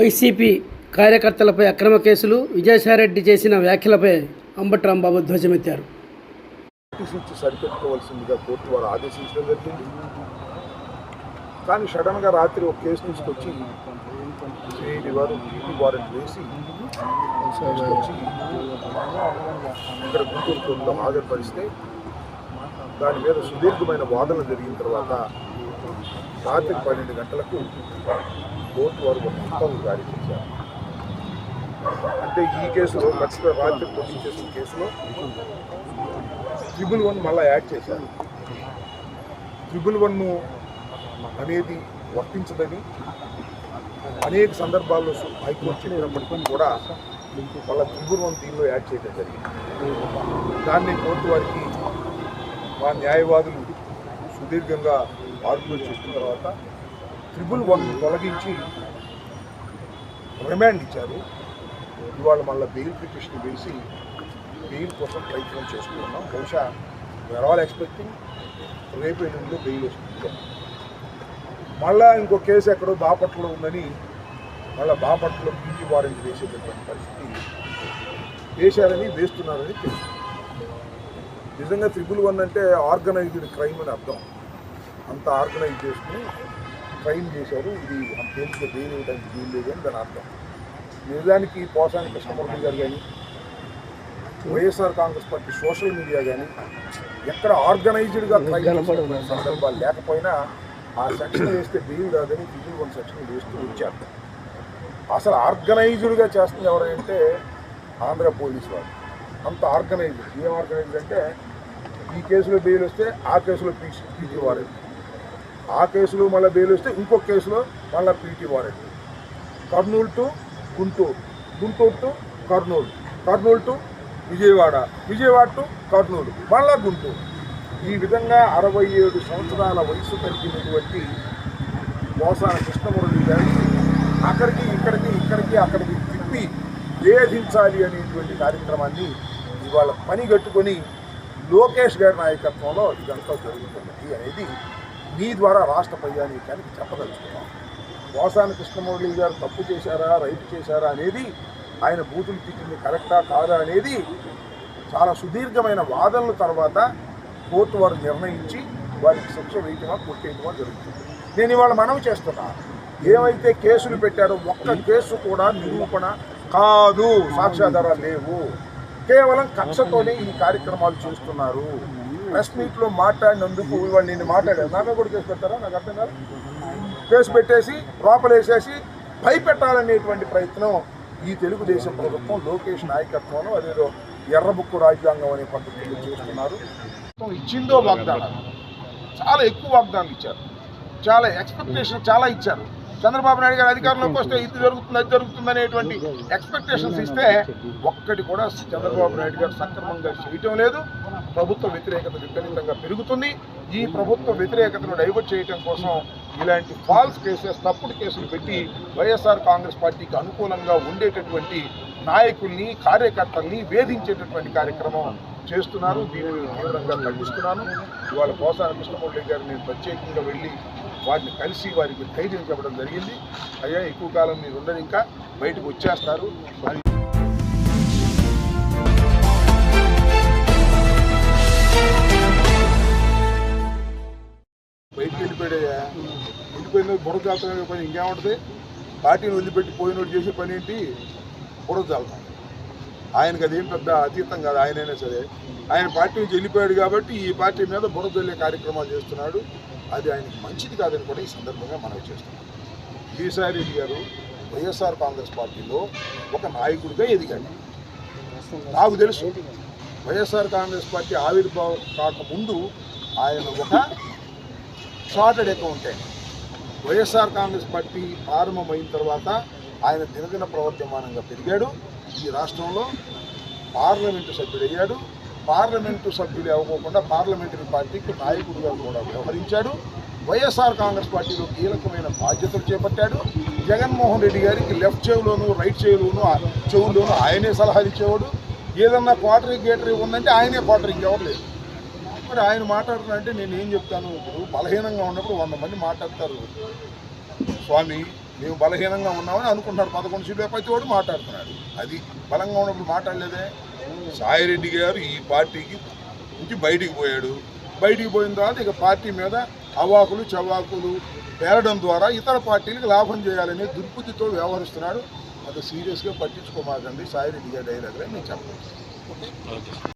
YCP కార్యకర్తలపై అక్రమ కేసులు విజయసాయిరెడ్డి చేసిన వ్యాఖ్యలపై అంబటి రాంబాబు ధ్వజమెత్తారు సరిపెట్టుకోవాల్సిందిగా కోర్టు వారు ఆదేశించడం జరిగింది. కానీ సడన్గా రాత్రి ఒక కేసు తీసుకొచ్చి సిఐడి వారు పీటీ వారెంట్ వేసి తీసుకొచ్చి ఇక్కడ గుంటూరు కోర్టులో హాజరుపరిస్తే దాని మీద సుదీర్ఘమైన వాదన జరిగిన తర్వాత రాత్రి పన్నెండు గంటలకు కోర్టు వారు ఒక ఉత్తర్వులు జారీ చేశారు. అంటే ఈ కేసులో మర్చిపోయి రాత్రి పోటీ చేసిన కేసులో ట్రిపుల్ వన్ మళ్ళీ యాడ్ చేశారు. ట్రిపుల్ వన్ అనేది వర్తించదని అనేక సందర్భాల్లో హైకోర్టు చెప్పినప్పటికీ కూడా మళ్ళీ ట్రిపుల్ వన్ దీనిలో యాడ్ చేయడం జరిగింది. దాన్ని కోర్టు వారికి మా న్యాయవాదులు సుదీర్ఘంగా ఆర్గ్యుమెంట్ చేసిన తర్వాత ట్రిపుల్ వన్ తొలగించి రిమాండ్ ఇచ్చారు. ఇవాళ మళ్ళీ బెయిల్ పిటిషన్ వేసి బెయిల్ కోసం ప్రయత్నం చేస్తున్నాం బహుశా వేర్ ఆల్ ఎక్స్పెక్టింగ్ రేపు ఎల్లుండిలో బెయిల్ వస్తుంది. మళ్ళా ఇంకో కేసు ఎక్కడో బాపట్లలో ఉందని మళ్ళీ బాపట్లలో పీజీ వారెంట్ వేసేటటువంటి పరిస్థితి వేశారని వేస్తున్నారని తెలుసు నిజంగా త్రిపుల్ వన్ అంటే ఆర్గనైజ్డ్ క్రైమ్ అని అర్థం. అంత ఆర్గనైజ్ చేసుకుని క్రైమ్ చేశారు. ఇది అంతేందుకు బెయిల్ ఇవ్వడానికి వీలు లేదు అని దాని అర్థం. నిజానికి పోసాని కృష్ణమూర్తి గారు కానీ YSR Congress party social media కానీ ఎక్కడ ఆర్గనైజ్డ్గా సందర్భాలు లేకపోయినా ఆ సెక్షన్ వేస్తే బెయిల్ రాదని ట్రిపుల్ వన్ సెక్షన్ వేస్తూ వచ్చారు. అసలు ఆర్గనైజ్డ్గా చేస్తుంది ఎవరంటే ఆంధ్ర పోలీస్ వారు. అంత ఆర్గనైజ్డ్. ఏం ఆర్గనైజ్డ్ అంటే ఈ కేసులో బెయిల్ వస్తే ఆ కేసులో పీసీ పీటీ వారెంట్ ఆ కేసులో మళ్ళీ బెయిల్ వస్తే ఇంకొక కేసులో మళ్ళీ PT warrant. Kurnool to Guntur. Guntur to Kurnool. Kurnool to Vijayawada. Vijayawada to Kurnool. మళ్ళా గుంటూరు. ఈ విధంగా అరవై ఏడు సంవత్సరాల వయసు కలిగినటువంటి మోసాల కృష్ణమురళి గారిని అక్కడికి ఇక్కడికి ఇక్కడికి అక్కడికి తిప్పి వేధించాలి అనేటువంటి కార్యక్రమాన్ని ఇవాళ పని కట్టుకొని లోకేష్ గారి నాయకత్వంలో ఇదంతా జరుగుతున్నది అనేది మీ ద్వారా రాష్ట్ర ప్రజానీకానికి చెప్పదలుచుకున్నాం. వాసాని కృష్ణమురళి గారు తప్పు చేశారా రైట్ చేశారా అనేది ఆయన బూతులు తిట్టింది కరెక్టా కాదా అనేది చాలా సుదీర్ఘమైన వాదనల తర్వాత కోర్టు వారు నిర్ణయించి వారికి శిక్ష వేయటమా కొట్టేయటమా జరుగుతుంది. నేను ఇవాళ మనవి చేస్తున్నా. ఏమైతే కేసులు పెట్టారో ఒక్క కేసు కూడా నిరూపణ కాదు. సాక్ష్యాధారాలు లేవు. కేవలం కక్షతోనే ఈ కార్యక్రమాలు చేస్తున్నారు. ప్రెస్ మీట్లో మాట్లాడినందుకు ఇవాళ నేను మాట్లాడాను. నామే కూడా కేసు పెడతారా నాకు అర్థం కాదు. కేసు పెట్టేసి లోపలేసేసి భయపెట్టాలనేటువంటి ప్రయత్నం ఈ తెలుగుదేశం ప్రభుత్వం లోకేష్ నాయకత్వంలో అదేదో ఎర్రబుక్కు రాజ్యాంగం అనే పద్ధతిలో చేస్తున్నారు. ఇచ్చిందో వాగ్దానాలు. చాలా ఎక్కువ వాగ్దానం ఇచ్చారు. చాలా ఎక్స్పెక్టేషన్ చాలా ఇచ్చారు. చంద్రబాబు నాయుడు గారు అధికారంలోకి వస్తే ఇది జరుగుతుంది అది జరుగుతుంది అనేటువంటి ఎక్స్పెక్టేషన్స్ ఇస్తే ఒక్కటి కూడా చంద్రబాబు నాయుడు గారు సక్రమంగా చేయటం లేదు. ప్రభుత్వ వ్యతిరేకత విపరీతంగా పెరుగుతుంది. ఈ ప్రభుత్వ వ్యతిరేకతను డైవర్ట్ చేయడం కోసం ఇలాంటి ఫాల్స్ కేసెస్ తప్పుడు కేసులు పెట్టి వైఎస్ఆర్ కాంగ్రెస్ పార్టీకి అనుకూలంగా ఉండేటటువంటి నాయకుల్ని కార్యకర్తల్ని వేధించేటటువంటి కార్యక్రమం చేస్తున్నారు దీనిని తీవ్రంగా ఖండిస్తున్నాను. ఇవాళ పోసాన కృష్ణమూర్తి గారు నేను ప్రత్యేకంగా వెళ్ళి వారిని కలిసి వారికి ధైర్యం చెప్పడం జరిగింది. అయ్యా ఎక్కువ కాలం మీరు ఉండదు ఇంకా బయటకు వచ్చేస్తారు. అని బయటికి వెళ్ళిపోయాడయ్యా వెళ్ళిపోయిందో బుర్ర పని ఇంకేముంటుంది? పార్టీని వదిలిపెట్టి పోయినోడు చేసే పని ఏంటి? బుర్ర జాతర ఆయనకి అదేం పెద్ద అతీతం కాదు ఆయనైనా సరే. ఆయన పార్టీ నుంచి వెళ్ళిపోయాడు కాబట్టి ఈ పార్టీ మీద బుర్ర కార్యక్రమాలు చేస్తున్నాడు. అది ఆయనకు మంచిది కాదని కూడా ఈ సందర్భంగా మనవి చేస్తున్నాం. ఈసారి రెడ్డి గారు వైఎస్ఆర్ కాంగ్రెస్ పార్టీలో ఒక నాయకుడిగా ఎదిగాడు. నాకు తెలుసు. వైఎస్ఆర్ కాంగ్రెస్ పార్టీ ఆవిర్భావం కాకముందు ఆయన ఒక chartered accountant YSR Congress party ప్రారంభమైన తర్వాత ఆయన దినదిన ప్రవర్తమానంగా పెరిగాడు. ఈ రాష్ట్రంలో పార్లమెంటు సభ్యుడయ్యాడు. పార్లమెంటు సభ్యుడు అవ్వకుండా పార్లమెంటరీ పార్టీకి నాయకుడిగా కూడా వ్యవహరించాడు. వైఎస్ఆర్ కాంగ్రెస్ పార్టీలో కీలకమైన బాధ్యతలు చేపట్టాడు. జగన్మోహన్ రెడ్డి గారికి లెఫ్ట్ చెవులోను రైట్ చెవులోను చెవుల్లోనూ ఆయనే సలహాలు ఇచ్చేవాడు. ఏదన్నా క్వార్టరీ గేటరీ ఉందంటే ఆయనే క్వార్టరీ ఇంకెవరు లేదు మరి ఆయన మాట్లాడుతున్నారంటే నేను ఏం చెప్తాను? ఇప్పుడు బలహీనంగా ఉన్నప్పుడు వంద మంది మాట్లాడతారు. స్వామి మేము బలహీనంగా ఉన్నామని అనుకుంటున్నారు. పదకొండు సీట్లు ప్రతి వాడు మాట్లాడుతున్నాడు. అది బలంగా ఉన్నప్పుడు మాట్లాడలేదే. సాయిరెడ్డి గారు ఈ పార్టీకి నుంచి బయటికి పోయాడు. బయటికి పోయిన తర్వాత ఇక పార్టీ మీద అవాకులు చవాకులు పేరడం ద్వారా ఇతర పార్టీలకు లాభం చేయాలనే దుర్బుద్ధితో వ్యవహరిస్తున్నాడు. అంత సీరియస్గా పట్టించుకోమాకండి సాయిరెడ్డి గారి డైలాగ్ నేను చెప్పలేదు